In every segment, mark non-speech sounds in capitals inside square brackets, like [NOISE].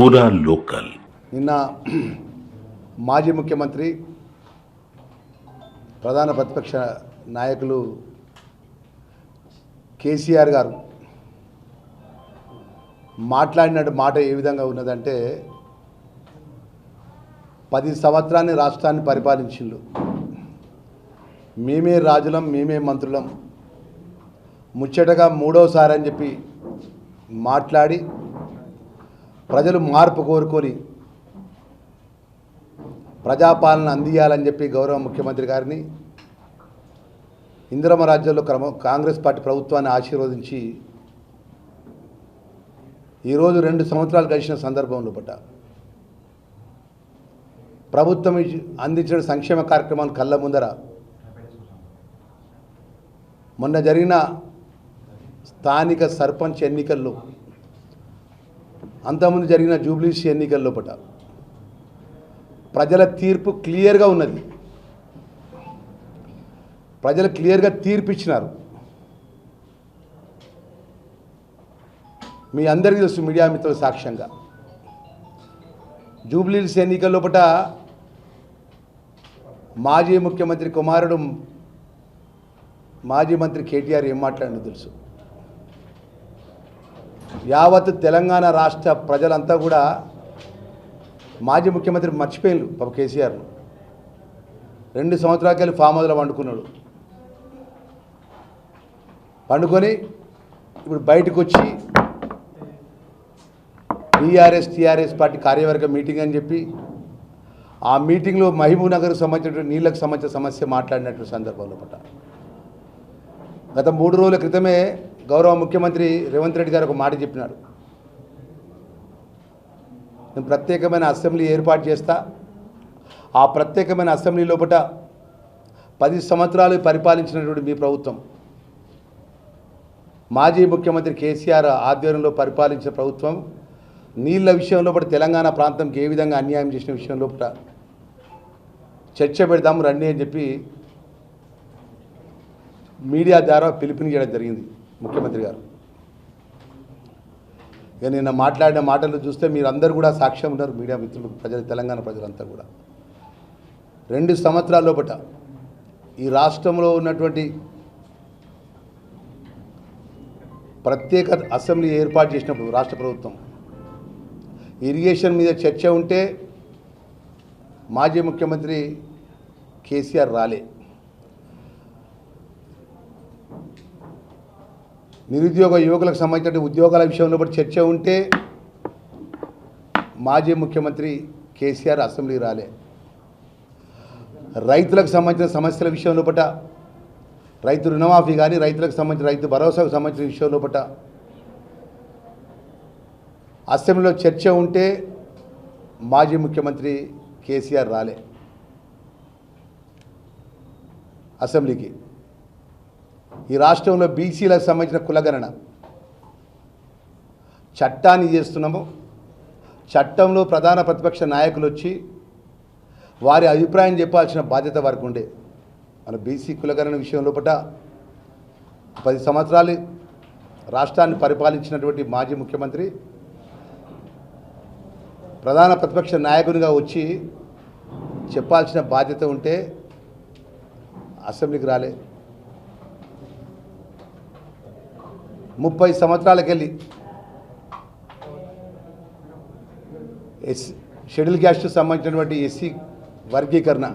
పూరా లోకల్ నిన్న మాజీ ముఖ్యమంత్రి ప్రధాన ప్రతిపక్ష నాయకులు కేసీఆర్ గారు మాట్లాడినట్టు మాట ఏ విధంగా ఉన్నదంటే పది సంవత్సరాన్ని రాష్ట్రాన్ని పరిపాలించిండు. మేమే రాజులం మేమే మంత్రులం. ముచ్చటగా మూడోసారి అని చెప్పి మాట్లాడి ప్రజలు మార్పు కోరుకొని ప్రజాపాలన అందియాలని చెప్పి గౌరవ ముఖ్యమంత్రి గారిని ఇందిరమ రాజ్యంలో క్రమ కాంగ్రెస్ పార్టీ ప్రభుత్వాన్ని ఆశీర్వదించి ఈరోజు రెండు సంవత్సరాలు గడిచిన సందర్భంలో పట్ట ప్రభుత్వం అందించిన సంక్షేమ కార్యక్రమాలు కళ్ళ ముందర మొన్న జరిగిన స్థానిక సర్పంచ్ ఎన్నికల్లో అంతకుముందు జరిగిన జూబ్లీస్ ఎన్నికల లోపల ప్రజల తీర్పు క్లియర్గా ఉన్నది. ప్రజలు క్లియర్గా తీర్పు ఇచ్చినారు మీ అందరికీ తెలుసు మీడియా మిత్రుల సాక్ష్యంగా. జూబ్లీస్ ఎన్నికల్లో పట మాజీ ముఖ్యమంత్రి కుమారుడు మాజీ మంత్రి కేటీఆర్ ఏం మాట్లాడినో తెలుసు. యావత్ తెలంగాణ రాష్ట్ర ప్రజలంతా కూడా మాజీ ముఖ్యమంత్రి మర్చిపోయిండు పాప కేసీఆర్ను రెండు సంవత్సరాలకెళ్ళి ఫామ్ హౌస్లో పండుకున్నాడు. పండుకొని ఇప్పుడు బయటకు వచ్చి టీఆర్ఎస్ టీఆర్ఎస్ పార్టీ కార్యవర్గ మీటింగ్ అని చెప్పి ఆ మీటింగ్లో మహబూబ్నగర్కు సంబంధించినటువంటి నీళ్ళకు సంబంధించిన సమస్య మాట్లాడినటువంటి సందర్భంలో పట్ట గత మూడు రోజుల క్రితమే గౌరవ ముఖ్యమంత్రి రేవంత్ రెడ్డి గారు ఒక మాట చెప్పినారు. నేను ప్రత్యేకమైన అసెంబ్లీ ఏర్పాటు చేస్తా. ఆ ప్రత్యేకమైన అసెంబ్లీ లోపల పది సంవత్సరాలు పరిపాలించినటువంటి మీ ప్రభుత్వం. మాజీ ముఖ్యమంత్రి కేసీఆర్ ఆధ్వర్యంలో పరిపాలించిన ప్రభుత్వం. నీళ్ళ విషయంలో పడి తెలంగాణ ప్రాంతంకి ఏ విధంగా అన్యాయం చేసిన విషయంలో చర్చ పెడదాం రండి అని చెప్పి మీడియా ద్వారా పిలుపునియడం జరిగింది. ముఖ్యమంత్రి గారు. ఇక నిన్న మాట్లాడిన మాటలు చూస్తే మీరందరూ కూడా సాక్ష్యం ఉన్నారు మీడియా మిత్రులు ప్రజలు తెలంగాణ ప్రజలంతా కూడా. రెండు సంవత్సరాల లోపట ఈ రాష్ట్రంలో ఉన్నటువంటి ప్రత్యేక అసెంబ్లీ ఏర్పాటు చేసినప్పుడు రాష్ట్ర ప్రభుత్వం ఇరిగేషన్ మీద చర్చ ఉంటే మాజీ ముఖ్యమంత్రి కేసీఆర్ రాలే. నిరుద్యోగ యువకులకు సంబంధించిన ఉద్యోగాల విషయంలో కూడా చర్చ ఉంటే మాజీ ముఖ్యమంత్రి కేసీఆర్ అసెంబ్లీ రాలే. రైతులకు సంబంధించిన సమస్యల విషయంలో పట రైతు రుణమాఫీ కానీ రైతులకు సంబంధించిన రైతు భరోసాకు సంబంధించిన విషయంలో పట అసెంబ్లీలో చర్చ ఉంటే మాజీ ముఖ్యమంత్రి కేసీఆర్ రాలే. అసెంబ్లీకి. ఈ రాష్ట్రంలో బీసీలకు సంబంధించిన కులగణన. చట్టాన్ని చేస్తున్నాము. చట్టంలో ప్రధాన ప్రతిపక్ష నాయకులు వచ్చి వారి అభిప్రాయం చెప్పాల్సిన బాధ్యత వారికి ఉండే. మన బీసీ కులగణన విషయం లోపల పది సంవత్సరాలు రాష్ట్రాన్ని పరిపాలించినటువంటి మాజీ ముఖ్యమంత్రి ప్రధాన ప్రతిపక్ష నాయకునిగా వచ్చి చెప్పాల్సిన బాధ్యత ఉంటే అసెంబ్లీకి రాలే. ముప్పై సంవత్సరాలకెళ్ళి. ఎస్ షెడ్యూల్ క్యాస్ట్కి సంబంధించినటువంటి ఎస్సీ వర్గీకరణ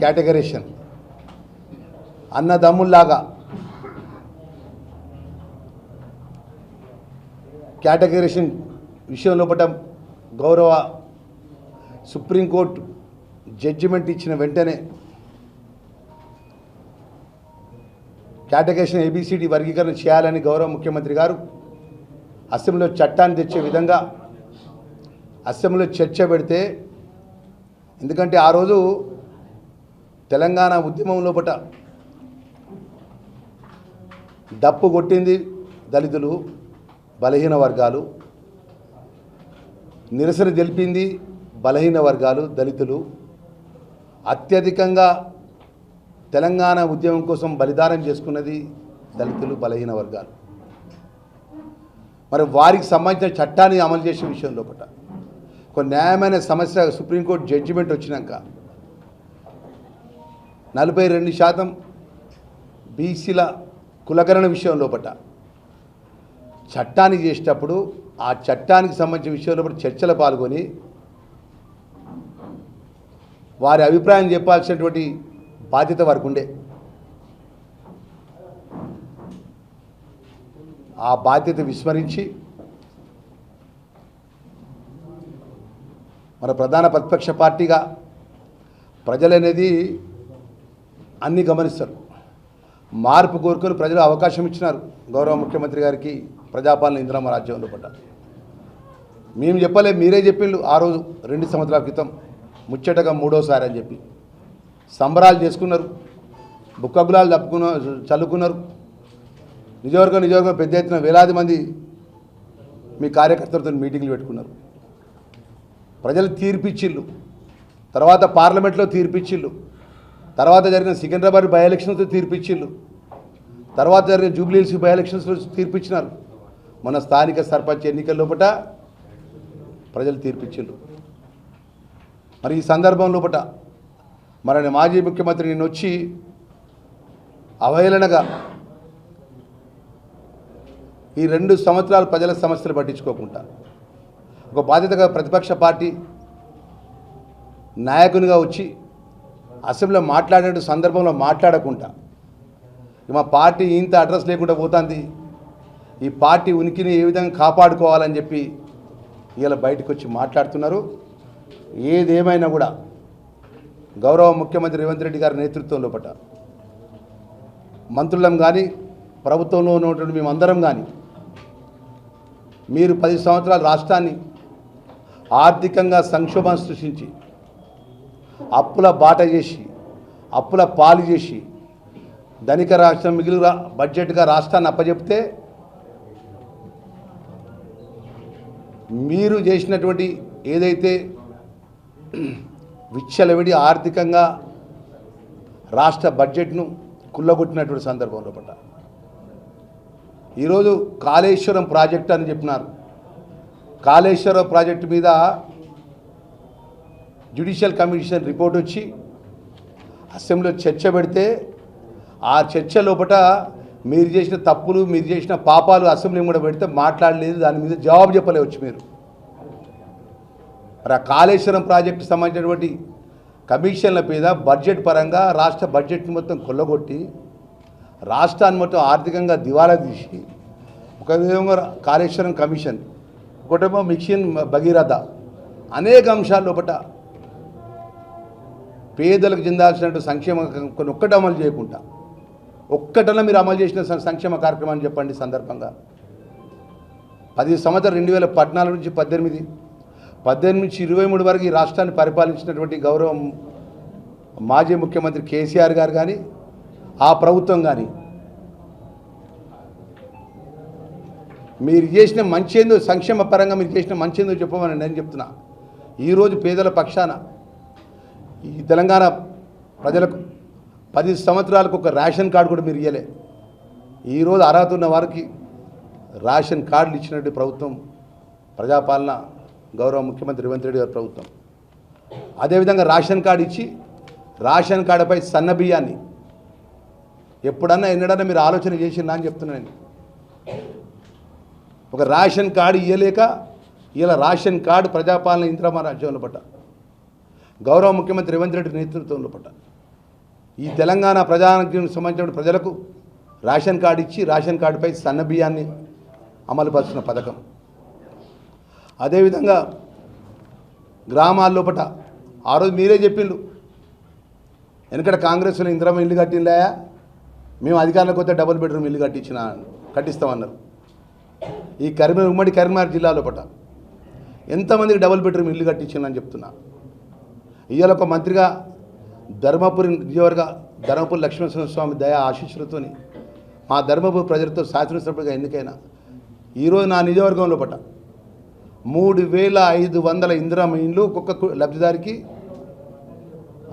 కేటగరేషన్ అన్నదమ్ముల్లాగా కేటగరేషన్ విషయం లోపల గౌరవ సుప్రీంకోర్టు జడ్జిమెంట్ ఇచ్చిన వెంటనే కేటగరేషన్ ఏబిసిడి వర్గీకరణ చేయాలని గౌరవ ముఖ్యమంత్రి గారు అసెంబ్లీలో చట్టాన్ని తెచ్చే విధంగా అసెంబ్లీలో చర్చ పెడితే ఎందుకంటే ఆ రోజు తెలంగాణ ఉద్యమం లోపల డప్పు కొట్టింది దళితులు బలహీన వర్గాలు. నిరసన తెలిపింది బలహీన వర్గాలు దళితులు. అత్యధికంగా తెలంగాణ ఉద్యమం కోసం బలిదానం చేసుకున్నది దళితులు బలహీన వర్గాలు. మరి వారికి సంబంధించిన చట్టాన్ని అమలు చేసే విషయం లోపల ఒక న్యాయమైన సమస్య సుప్రీంకోర్టు జడ్జిమెంట్ వచ్చినాక నలభై రెండు శాతం బీసీల కులకరణ విషయం లోపల చట్టాన్ని చేసేటప్పుడు ఆ చట్టానికి సంబంధించిన విషయం లోపల చర్చలు పాల్గొని వారి అభిప్రాయం చెప్పాల్సినటువంటి బాధ్యత వారికి ఉండే. ఆ బాధ్యత విస్మరించి మన ప్రధాన ప్రతిపక్ష పార్టీగా ప్రజలనేది అన్ని గమనిస్తారు. మార్పు కోరుకొని ప్రజలు అవకాశం ఇచ్చినారు. గౌరవ ముఖ్యమంత్రి గారికి ప్రజాపాలన ఇందిరమ్మ రాజ్యంలో పడ్డ. మేము చెప్పలే మీరే చెప్పిండు ఆ రోజు రెండు సంవత్సరాల క్రితం ముచ్చటగా మూడోసారి అని చెప్పి. సంబరాలు చేసుకున్నారు బుక్కగులాలు తప్పుకున్న చల్లుకున్నారు. నిజవర్గం నిజవర్గం పెద్ద ఎత్తున వేలాది మంది మీ కార్యకర్తలతో మీటింగ్లు పెట్టుకున్నారు. ప్రజలు తీర్పిచ్చిళ్ళు. తర్వాత పార్లమెంట్లో తీర్పిచ్చిళ్ళు. తర్వాత జరిగిన సికింద్రాబాద్ బై ఎలక్షన్స్లో తీర్పిచ్చిళ్ళు. తర్వాత జరిగిన జూబ్లీహిల్స్ బై ఎలక్షన్స్లో తీర్పిచ్చినారు. మన స్థానిక సర్పంచ్ ఎన్నికల లోపల ప్రజలు తీర్పిచ్చిళ్ళు. మరి ఈ సందర్భం లోపట మరి మాజీ ముఖ్యమంత్రి నేను వచ్చి అవహేళనగా ఈ రెండు సంవత్సరాలు ప్రజల సమస్యలు పట్టించుకోకుండా ఒక బాధ్యతగా ప్రతిపక్ష పార్టీ నాయకునిగా వచ్చి అసెంబ్లీలో మాట్లాడే సందర్భంలో మాట్లాడకుండా మా పార్టీ ఇంత అడ్రస్ లేకుండా పోతుంది. ఈ పార్టీ ఉనికిని ఏ విధంగా కాపాడుకోవాలని చెప్పి ఇలా బయటకు వచ్చి మాట్లాడుతున్నారు. ఏదేమైనా కూడా గౌరవ ముఖ్యమంత్రి రేవంత్ రెడ్డి గారి నేతృత్వంలో పట్ట. మంత్రులం కానీ ప్రభుత్వంలో ఉన్నటువంటి మేమందరం కానీ మీరు పది సంవత్సరాల రాష్ట్రాన్ని ఆర్థికంగా సంక్షోభం సృష్టించి అప్పుల బాట చేసి అప్పుల పాలు చేసి ధనిక రాష్ట్రం మిగిలి బడ్జెట్గా రాష్ట్రాన్ని అప్పచెప్తే మీరు చేసినటువంటి ఏదైతే విచ్చలవిడి ఆర్థికంగా రాష్ట్ర బడ్జెట్ను కుల్లగొట్టినటువంటి సందర్భంలో పడ్డ. ఈరోజు కాళేశ్వరం ప్రాజెక్ట్ అని చెప్పినారు. కాళేశ్వరం ప్రాజెక్టు మీద జ్యుడిషియల్ కమిషన్ రిపోర్ట్ వచ్చి అసెంబ్లీలో చర్చ పెడితే ఆ చర్చ లోపట మీరు చేసిన తప్పులు మీరు చేసిన పాపాలు అసెంబ్లీ కూడా పెడితే మాట్లాడలేదు దాని మీద జవాబు చెప్పలేవచ్చు మీరు. మరి ఆ కాళేశ్వరం ప్రాజెక్టు సంబంధించినటువంటి కమిషన్ల మీద బడ్జెట్ పరంగా రాష్ట్ర బడ్జెట్ని మొత్తం కొల్లగొట్టి రాష్ట్రాన్ని మొత్తం ఆర్థికంగా దివాలా తీసి ఒక విధంగా కాళేశ్వరం కమిషన్ ఒకటేమో మిక్షన్ భగీరథ అనేక అంశాల ఒకట పేదలకు చెందాల్సినట్టు సంక్షేమ కొన్ని ఒక్కటి అమలు చేయకుండా ఒక్కటన మీరు అమలు చేసిన సంక్షేమ కార్యక్రమాన్ని చెప్పండి సందర్భంగా. పది సంవత్సరం రెండు వేల పద్నాలుగు నుంచి పద్దెనిమిది పద్దెనిమిది నుంచి ఇరవై మూడు వరకు ఈ రాష్ట్రాన్ని పరిపాలించినటువంటి గౌరవం మాజీ ముఖ్యమంత్రి కేసీఆర్ గారు కానీ ఆ ప్రభుత్వం కానీ మీరు చేసిన మంచి ఏందో సంక్షేమ పరంగా మీరు చేసిన మంచి ఏందో చెప్పమని నేను చెప్తున్నా. ఈరోజు పేదల పక్షాన ఈ తెలంగాణ ప్రజలకు పది సంవత్సరాలకు ఒక రేషన్ కార్డు కూడా మీరు ఇవ్వలే ఈరోజు అర్హత ఉన్న వారికి రేషన్ కార్డులు ఇచ్చినట్టు ప్రభుత్వం ప్రజాపాలన గౌరవ ముఖ్యమంత్రి రేవంత్ రెడ్డి గారి ప్రభుత్వం. అదేవిధంగా రేషన్ కార్డు ఇచ్చి రేషన్ కార్డుపై సన్న బియ్యాన్ని ఎప్పుడన్నా ఎన్నడన్నా మీరు ఆలోచన చేసిందా అని చెప్తున్నాను ఒక రేషన్ కార్డు ఇవ్వలేక ఇలా రేషన్ కార్డు ప్రజాపాలన ఇంద్రమ రాజ్యంలో పట్ట గౌరవ ముఖ్యమంత్రి రేవంత్ రెడ్డి నేతృత్వంలో పట్ట ఈ తెలంగాణ ప్రజానికి సంబంధించిన ప్రజలకు రేషన్ కార్డు ఇచ్చి రేషన్ కార్డుపై సన్న బియ్యాన్ని అమలుపరుస్తున్న పథకం. అదేవిధంగా గ్రామాల పట ఆ రోజు మీరే చెప్పిండు వెనకట కాంగ్రెస్లో ఇందిరమ్మ ఇల్లు కట్టిందా మేము అధికారంలోకి వస్తే డబుల్ బెడ్రూమ్ ఇల్లు కట్టించిన కట్టిస్తామన్నారు. ఈ కరీంనగర్ ఉమ్మడి కరీంనగర్ జిల్లాలో పట ఎంతమందికి డబుల్ బెడ్రూమ్ ఇల్లు కట్టించిందని చెప్తున్నా. ఇవాళ ఒక మంత్రిగా ధర్మపురి నియోజకవర్గ ధర్మపురి లక్ష్మీనరసింహ స్వామి దయా ఆశీస్సులతోని మా ధర్మపురి ప్రజలతో శాసనసభ్యుడిగా ఎన్నికైన ఈరోజు నా నియోజకవర్గంలో పట మూడు వేల ఐదు వందల ఇందిరామ ఒక్కొక్క లబ్ధిదారికి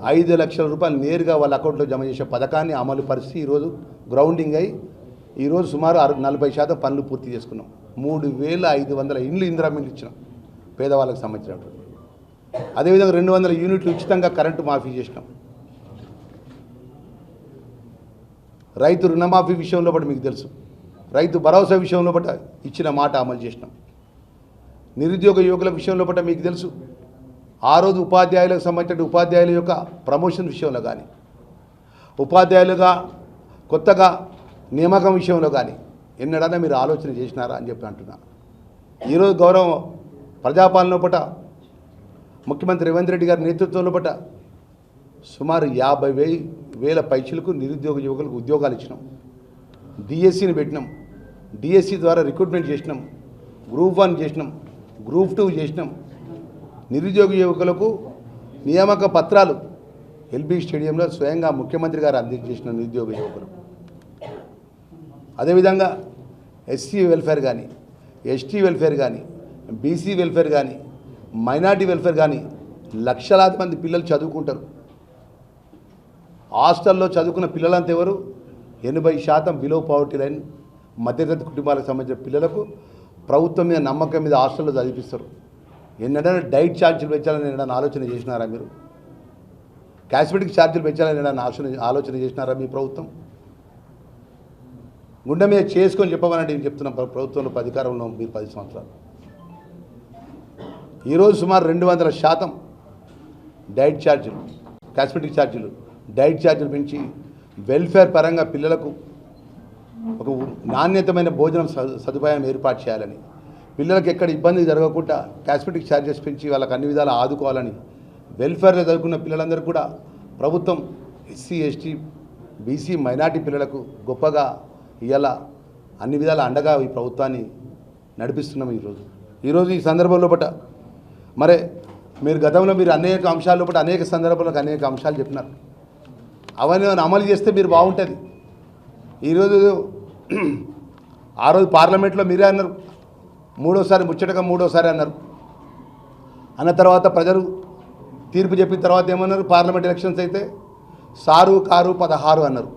ఐదు లక్షల రూపాయలు నేరుగా వాళ్ళ అకౌంట్లో జమ చేసే పథకాన్ని అమలు పరిచి ఈరోజు గ్రౌండింగ్ అయి ఈరోజు సుమారు అర నలభై శాతం పనులు పూర్తి చేసుకున్నాం. మూడు వేల ఐదు వందల ఇండ్లు ఇందిరా ఇచ్చినాం పేదవాళ్ళకి సంబంధించినటువంటి. అదేవిధంగా రెండు వందల యూనిట్లు ఉచితంగా కరెంటు మాఫీ చేసినాం. రైతు రుణమాఫీ విషయంలో బట్టి మీకు తెలుసు. రైతు భరోసా విషయంలో బట్టి ఇచ్చిన మాట అమలు చేసినాం. నిరుద్యోగ యువకుల విషయంలో పట్ల మీకు తెలుసు. ఆ రోజు ఉపాధ్యాయులకు సంబంధించిన ఉపాధ్యాయుల యొక్క ప్రమోషన్ విషయంలో కానీ ఉపాధ్యాయులుగా కొత్తగా నియామకం విషయంలో కానీ ఎన్నడన్నా మీరు ఆలోచన చేసినారా అని చెప్పి అంటున్నా. ఈరోజు గౌరవం ప్రజాపాలన పట ముఖ్యమంత్రి రేవంత్ రెడ్డి గారి నేతృత్వంలో పట సుమారు యాభై వేయి వేల పైచులకు నిరుద్యోగ యువకులకు ఉద్యోగాలు ఇచ్చినాం. డిఎస్సిని పెట్టినాం. డిఎస్సి ద్వారా రిక్రూట్మెంట్ చేసినాం. గ్రూప్ వన్ చేసినాం. గ్రూప్ టూ చేసినాం. నిరుద్యోగ యువకులకు నియామక పత్రాలు ఎల్బీ స్టేడియంలో స్వయంగా ముఖ్యమంత్రి గారు అందజేసిన నిరుద్యోగ యువకులు. అదేవిధంగా ఎస్సీ వెల్ఫేర్ కానీ ఎస్టీ వెల్ఫేర్ కానీ బీసీ వెల్ఫేర్ కానీ మైనార్టీ వెల్ఫేర్ కానీ లక్షలాది మంది పిల్లలు చదువుకుంటారు. హాస్టల్లో చదువుకున్న పిల్లలంతా ఎవరు? ఎనభై శాతం బిలో పవర్టీ లైన్ మధ్యతరగతి కుటుంబాలకు సంబంధించిన పిల్లలకు ప్రభుత్వం మీద నమ్మకం మీద హాస్టల్లో చదివిస్తారు ఎన్నడైనా డైట్ ఛార్జీలు పెంచాలని ఏదైనా ఆలోచన చేసినారా మీరు? కాస్మెటిక్ ఛార్జీలు పెంచాలని ఎన్నడైనా ఆలోచన ఆలోచన చేసినారా మీ ప్రభుత్వం? గుండె మీద చేసుకొని చెప్పమనండి నేను చెప్తున్నా ప్రభుత్వంలో అధికారంలో మీరు పది సంవత్సరాలు. ఈరోజు సుమారు రెండు వందల శాతం డైట్ ఛార్జీలు కాస్మెటిక్ ఛార్జీలు డైట్ ఛార్జీలు పెంచి వెల్ఫేర్ పరంగా పిల్లలకు ఒక నాణ్యతమైన భోజనం సదుపాయం ఏర్పాటు చేయాలని. పిల్లలకు ఎక్కడ ఇబ్బంది జరగకుండా కాస్మెటిక్ ఛార్జెస్ పెంచి వాళ్ళకి అన్ని విధాలు ఆదుకోవాలని. వెల్ఫేర్లో చదువుకున్న పిల్లలందరూ కూడా ప్రభుత్వం ఎస్సీ ఎస్టీ బీసీ మైనార్టీ పిల్లలకు గొప్పగా ఇవాళ అన్ని విధాల అండగా ఈ ప్రభుత్వాన్ని నడిపిస్తున్నాం ఈరోజు. ఈరోజు ఈ సందర్భంలో పట మరే మీరు గతంలో మీరు అనేక అంశాల్లో పట అనేక సందర్భాలకు అనేక అంశాలు చెప్పినారు. అవన్నీ అమలు చేస్తే మీరు బాగుంటుంది. ఈరోజు ఆ రోజు పార్లమెంట్లో మీరే అన్నారు. మూడోసారి ముచ్చటగా మూడోసారి అన్నారు. అన్న తర్వాత ప్రజలు తీర్పు చెప్పిన తర్వాత ఏమన్నారు? పార్లమెంట్ ఎలక్షన్స్ అయితే సారు కారు పదహారు అన్నారు.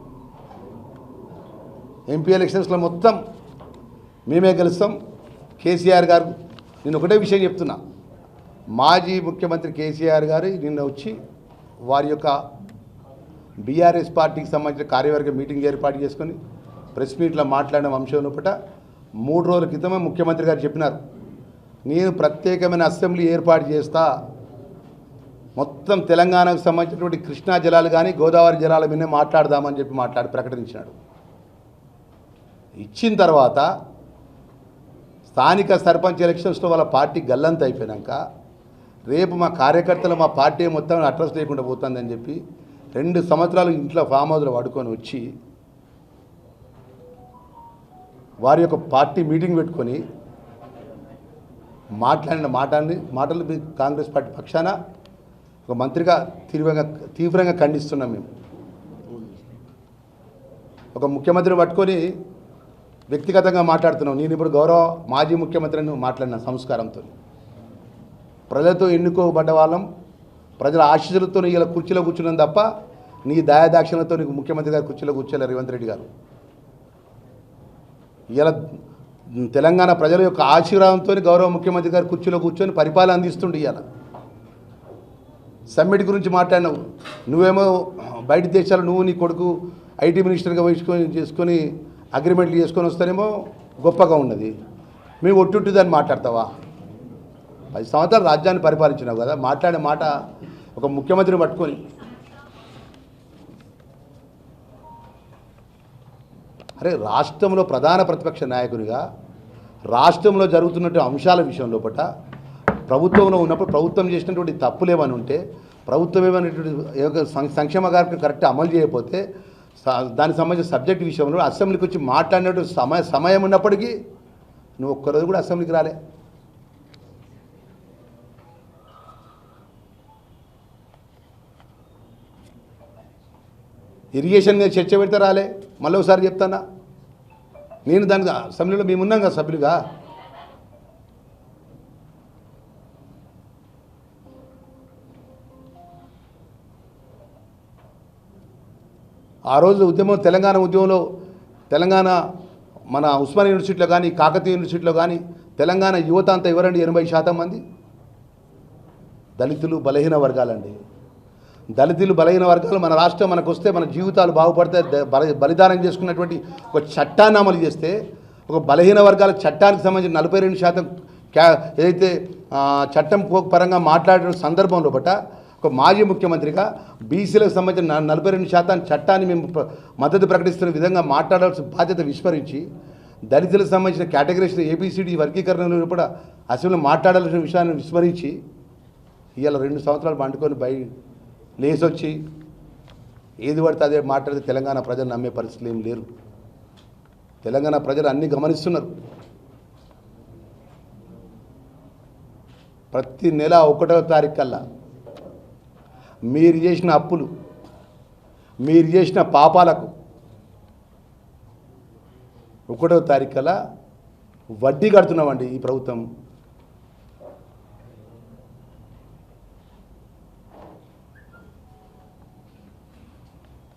ఎంపీ ఎలక్షన్స్లో మొత్తం మేమే గెలుస్తాం. కేసీఆర్ గారు నేను ఒకటే విషయం చెప్తున్నా. మాజీ ముఖ్యమంత్రి కేసీఆర్ గారు నిన్న వచ్చి వారి యొక్క బీఆర్ఎస్ పార్టీకి సంబంధించిన కార్యవర్గ మీటింగ్ ఏర్పాటు చేసుకొని ప్రెస్ మీట్లో మాట్లాడిన అంశం లోపల మూడు రోజుల క్రితమే ముఖ్యమంత్రి గారు చెప్పినారు నేను ప్రత్యేకమైన అసెంబ్లీ ఏర్పాటు చేస్తా. మొత్తం తెలంగాణకు సంబంధించినటువంటి కృష్ణా జలాలు కానీ గోదావరి జలాల మీదే మాట్లాడదామని చెప్పి మాట్లాడి ప్రకటించినాడు. ఇచ్చిన తర్వాత స్థానిక సర్పంచ్ ఎలక్షన్స్లో వాళ్ళ పార్టీ గల్లంత అయిపోయాక రేపు మా కార్యకర్తలు మా పార్టీ మొత్తం అడ్రస్ లేకుండా పోతుందని చెప్పి రెండు సంవత్సరాలు ఇంట్లో ఫామ్ హౌస్లో వాడుకొని వచ్చి వారి యొక్క పార్టీ మీటింగ్ పెట్టుకొని మాట్లాడిన మాటల్ని మాటలు కాంగ్రెస్ పార్టీ పక్షాన ఒక మంత్రిగా తీవ్రంగా తీవ్రంగా ఖండిస్తున్నాం మేము. ఒక ముఖ్యమంత్రిని పట్టుకొని వ్యక్తిగతంగా మాట్లాడుతున్నాం. నేను ఇప్పుడు గౌరవ మాజీ ముఖ్యమంత్రిని మాట్లాడిన సంస్కారంతో. ప్రజలతో ఎన్నుకోబడ్డ వాళ్ళం. ప్రజల ఆశీస్సులతో ఇలా కుర్చీలో కూర్చున్నాను తప్ప నీ దయాదాక్షిణ్యంతో నీకు ముఖ్యమంత్రి గారు కుర్చీలో కూర్చోలే రేవంత్ రెడ్డి గారు. ఇలా తెలంగాణ ప్రజల యొక్క ఆశీర్వాదంతో గౌరవ ముఖ్యమంత్రి గారు కుర్చీలో కూర్చొని పరిపాలన అందిస్తుండే ఇవాళ సమ్మిట్ గురించి మాట్లాడినావు. నువ్వేమో బయట దేశాలు నువ్వు నీ కొడుకు ఐటీ మినిస్టర్గా వేసుకొని చేసుకొని అగ్రిమెంట్లు చేసుకొని వస్తేనేమో గొప్పగా ఉన్నది. మేము ఒట్టుట్టు దాన్ని మాట్లాడతావా? పది సంవత్సరాలు రాజ్యాన్ని పరిపాలించినావు కదా మాట్లాడే మాట ఒక ముఖ్యమంత్రిని పట్టుకొని. అరే రాష్ట్రంలో ప్రధాన ప్రతిపక్ష నాయకునిగా రాష్ట్రంలో జరుగుతున్నటువంటి అంశాల విషయంలో పట ప్రభుత్వంలో ఉన్నప్పుడు ప్రభుత్వం చేసినటువంటి తప్పులేమని ఉంటే ప్రభుత్వం ఏమైనటువంటి సంక్షేమ కార్యక్రమం కరెక్ట్ అమలు చేయకపోతే దానికి సంబంధించిన సబ్జెక్ట్ విషయంలో అసెంబ్లీకి వచ్చి మాట్లాడినటువంటి సమయ సమయం ఉన్నప్పటికీ నువ్వు ఒక్కరోజు కూడా అసెంబ్లీకి రాలే. ఇరిగేషన్ మీద చర్చ పెడితే రాలే. మళ్ళీ ఒకసారి చెప్తానా? నేను దానికి అసెంబ్లీలో మేము ఉన్నాం కదా సభ్యులుగా. ఆ రోజు ఉద్యమం తెలంగాణ ఉద్యమంలో తెలంగాణ మన ఉస్మాన్ యూనివర్సిటీలో కానీ కాకతీయ యూనివర్సిటీలో కానీ తెలంగాణ యువత అంతా ఎవరండి? ఎనభై శాతం మంది. దళితులు బలహీన వర్గాలండి. దళితులు బలహీన వర్గాలు మన రాష్ట్రం మనకు వస్తే మన జీవితాలు బాగుపడితే బలిదానం చేసుకున్నటువంటి ఒక చట్టాన్ని అమలు చేస్తే ఒక బలహీన వర్గాల చట్టానికి సంబంధించిన నలభై రెండు శాతం క్యా ఏదైతే చట్టం పరంగా మాట్లాడిన సందర్భంలో బట్ట ఒక మాజీ ముఖ్యమంత్రిగా బీసీలకు సంబంధించిన నలభై రెండు శాతం చట్టాన్ని మేము మద్దతు ప్రకటిస్తున్న విధంగా మాట్లాడాల్సిన బాధ్యత విస్మరించి దళితులకు సంబంధించిన కేటగిరీస్ ఏబీసీడీ వర్గీకరణలో కూడా అసలు మాట్లాడాల్సిన విషయాన్ని విస్మరించి ఇవాళ రెండు సంవత్సరాలు పండుకొని బయ లేసొచ్చి ఏది పడితే అదే మాట్లాడితే తెలంగాణ ప్రజలు నమ్మే పరిస్థితులు ఏం లేరు. తెలంగాణ ప్రజలు అన్నీ గమనిస్తున్నారు. ప్రతి నెల ఒకటో తారీఖు కల్లా మీరు చేసిన అప్పులు మీరు చేసిన పాపాలకు ఒకటవ తారీఖు కల్లా వడ్డీ కడుతున్నామండి ఈ ప్రభుత్వం.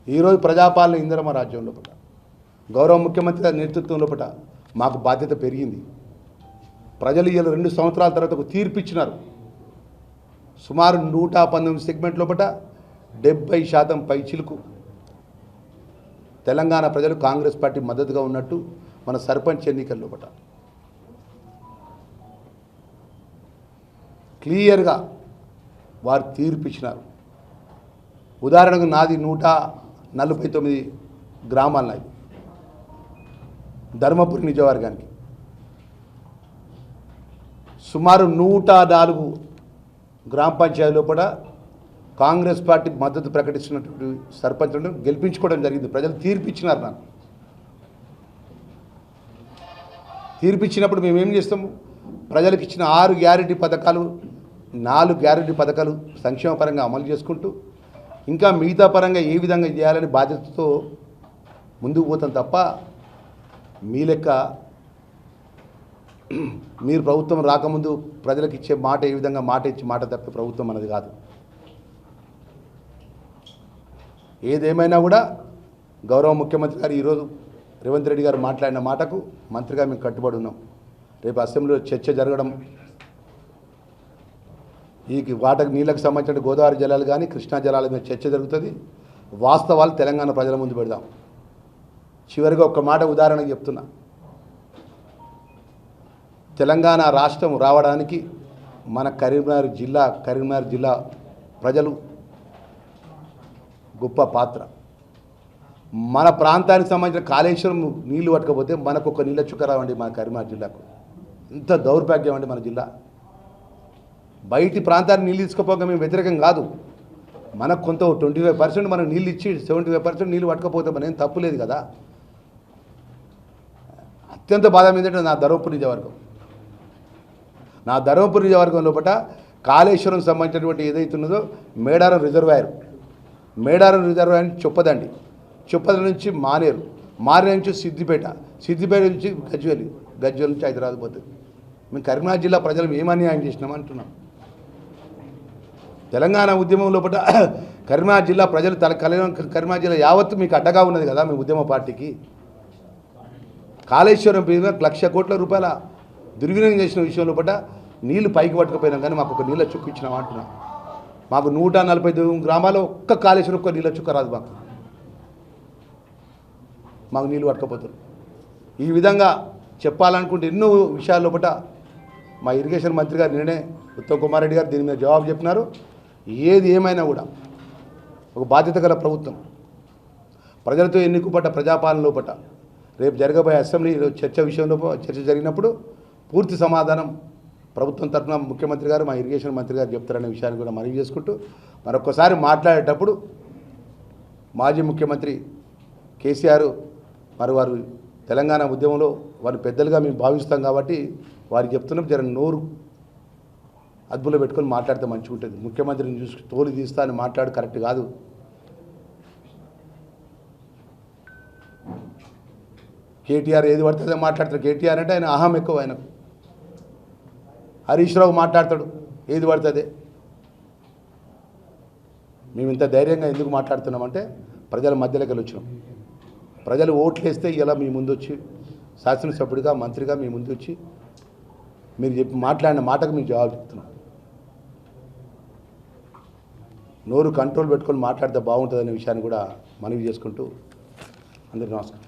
ఈరోజు ప్రజాపాలన ఇందిరమ్మ రాజ్యం లోపల గౌరవ ముఖ్యమంత్రి గారి నేతృత్వం లోపల మాకు బాధ్యత పెరిగింది. ప్రజలు ఇలా రెండు సంవత్సరాల తర్వాత ఒక తీర్పు ఇచ్చినారు. సుమారు నూట పంతొమ్మిది సెగ్మెంట్ లోపల డెబ్బై శాతం పై చిలుకు. తెలంగాణ ప్రజలు కాంగ్రెస్ పార్టీ మద్దతుగా ఉన్నట్టు మన సర్పంచ్ ఎన్నికల లోపల క్లియర్గా వారు తీర్పు ఇచ్చినారు. ఉదాహరణకు నాది నూట నలభై తొమ్మిది గ్రామాలు నాది ధర్మపురి నిజవర్గానికి. సుమారు నూట నాలుగు గ్రామ పంచాయతీలో కూడా కాంగ్రెస్ పార్టీ మద్దతు ప్రకటిస్తున్నటువంటి సర్పంచులను గెలిపించుకోవడం జరిగింది. ప్రజలు తీర్పిచ్చినారు నాకు తీర్పు మేము ఏం చేస్తాము ప్రజలకు ఇచ్చిన ఆరు గ్యారెంటీ పథకాలు నాలుగు గ్యారెంటీ పథకాలు సంక్షేమ పరంగా అమలు చేసుకుంటూ ఇంకా మిగతా పరంగా ఏ విధంగా చేయాలని బాధ్యతతో ముందుకు పోతాం తప్ప మీ లెక్క మీరు ప్రభుత్వం రాకముందు ప్రజలకు ఇచ్చే మాట ఏ విధంగా మాట ఇచ్చి మాట తప్పే ప్రభుత్వం అనేది కాదు. ఏదేమైనా కూడా గౌరవ ముఖ్యమంత్రి గారు ఈరోజు రేవంత్ రెడ్డి గారు మాట్లాడిన మాటకు మంత్రిగా మేము కట్టుబడి ఉన్నాం. రేపు అసెంబ్లీలో చర్చ జరగడం ఈ వాటకు నీళ్ళకు సంబంధించిన గోదావరి జలాలు కానీ కృష్ణా జలాల మీద చర్చ జరుగుతుంది. వాస్తవాలు తెలంగాణ ప్రజల ముందు పెడదాం. చివరిగా ఒక మాట ఉదాహరణకు చెప్తున్నా. తెలంగాణ రాష్ట్రం రావడానికి మన కరీంనగర్ జిల్లా కరీంనగర్ జిల్లా ప్రజలు గొప్ప పాత్ర. మన ప్రాంతానికి సంబంధించిన కాళేశ్వరం నీళ్ళు పట్టకపోతే మనకు ఒక నీళ్ళ చుక్క రావండి మన కరీంనగర్ జిల్లాకు. ఇంత దౌర్భాగ్యం అండి మన జిల్లా. బయటి ప్రాంతానికి నీళ్ళు తీసుకుపోక మేము వ్యతిరేకం కాదు. మనకు కొంత ట్వంటీ ఫైవ్ పర్సెంట్ మనం నీళ్ళు ఇచ్చి సెవెంటీ ఫైవ్ పర్సెంట్ నీళ్ళు పట్టకపోతే మనం ఏం కదా? అత్యంత బాధ ఏంటంటే నా ధర్మపురి నిజవర్గం నా ధర్మపురి నిజవర్గం లోపల కాళేశ్వరం సంబంధించినటువంటి ఏదైతే ఉన్నదో మేడారం రిజర్వాయర్. మేడారం రిజర్వాయర్ నుంచి చొప్పదండి. చొప్పద నుంచి మానేరు. మానేరు నుంచి సిద్దిపేట. సిద్దిపేట నుంచి గజ్వేలి. గజ్వేల్ నుంచి హైదరాబాద్ పోతుంది. మేము కరీంనగర్ జిల్లా ప్రజలు ఏమన్యాయం చేసినాం అంటున్నాం. తెలంగాణ ఉద్యమం లోపల [CLEARS THROAT] కరీంనగర్ జిల్లా ప్రజలు తల కరీంనగర్ జిల్లా యావత్తు మీకు అడ్డగా ఉన్నది కదా మీ ఉద్యమ పార్టీకి? కాళేశ్వరం మీద లక్ష కోట్ల రూపాయల దుర్వినియోగం చేసిన విషయం లోపల నీళ్ళు పైకి పట్టుకుపోయినాం కానీ మాకు ఒక నీళ్ళ చుక్క ఇచ్చినాం అంటున్నాం. మాకు నూట నలభై గ్రామాల్లో ఒక్క కాళేశ్వరం ఒక్క నీళ్ళ చుక్క రాదు మాకు. మాకు నీళ్ళు పట్టుకపోతారు. ఈ విధంగా చెప్పాలనుకుంటే ఎన్నో విషయాల లోపల మా ఇరిగేషన్ మంత్రి గారు నిన్నే ఉత్తమ్ కుమార్ రెడ్డి గారు దీని మీద జవాబు చెప్పినారు. ఏది ఏమైనా కూడా ఒక బాధ్యత గల ప్రభుత్వం. ప్రజలతో ఎన్నుకుపడ్డ ప్రజాపాలన లోపట రేపు జరగబోయే అసెంబ్లీలో చర్చ విషయంలో చర్చ జరిగినప్పుడు పూర్తి సమాధానం ప్రభుత్వం తరఫున ముఖ్యమంత్రి గారు మా ఇరిగేషన్ మంత్రి గారు చెప్తారనే విషయాన్ని కూడా మనవి చేసుకుంటూ మరొకసారి మాట్లాడేటప్పుడు మాజీ ముఖ్యమంత్రి కేసీఆర్ మరి వారు తెలంగాణ ఉద్యమంలో వారి పెద్దలుగా మేము భావిస్తాం కాబట్టి వారు చెప్తున్నాం. జర నోరు అదుపులో పెట్టుకొని మాట్లాడితే మంచిగా ఉంటుంది ముఖ్యమంత్రిని చూసి తోలు తీస్తా అని మాట్లాడు కరెక్ట్ కాదు. కేటీఆర్ ఏది పడుతుందో మాట్లాడతాడు. కేటీఆర్ అంటే ఆయన అహం ఎక్కువ ఆయనకు. హరీష్ రావు మాట్లాడతాడు ఏది పడుతుంది మేము ఇంత ధైర్యంగా ఎందుకు మాట్లాడుతున్నామంటే ప్రజల మధ్యలోకి వెళ్ళి వచ్చినాం ప్రజలు ఓట్లు వేస్తే ఇలా మీ ముందు వచ్చి శాసనసభ్యుడిగా మంత్రిగా మీ ముందు వచ్చి మీరు చెప్పి మాట్లాడిన మాటకు మీకు జవాబు చెప్తున్నాం. నోరు కంట్రోల్ పెట్టుకొని మాట్లాడితే బాగుంటుంది అనే విషయాన్ని కూడా మనవి చేసుకుంటూ అందరికీ నమస్కారం.